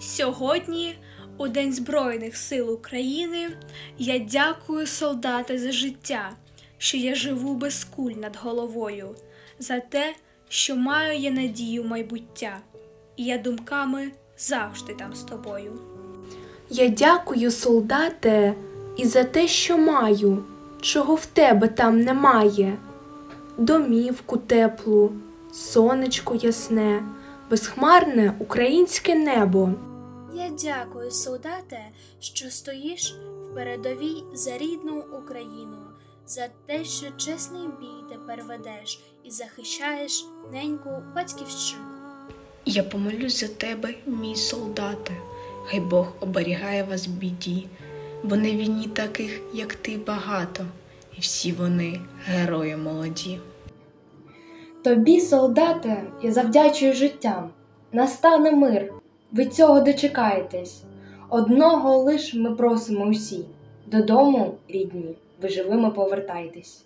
Сьогодні, у День Збройних сил України, я дякую солдати за життя, що я живу без куль над головою, за те, що маю я надію майбуття, і я думками завжди там з тобою. Я дякую, солдате, і за те, що маю, чого в тебе там немає. Домівку теплу, сонечко ясне, безхмарне українське небо. Я дякую, солдате, що стоїш в передовій за рідну Україну, за те, що чесний бій тепер ведеш і захищаєш неньку батьківщину. Я помолюсь за тебе, мій солдате, хай Бог оберігає вас в біді, бо на війні таких, як ти, багато, і всі вони герої молоді. Тобі, солдате, я завдячую життям. Настане мир, ви цього дочекаєтесь. Одного лиш ми просимо усі. Додому, рідні, ви живими повертайтесь.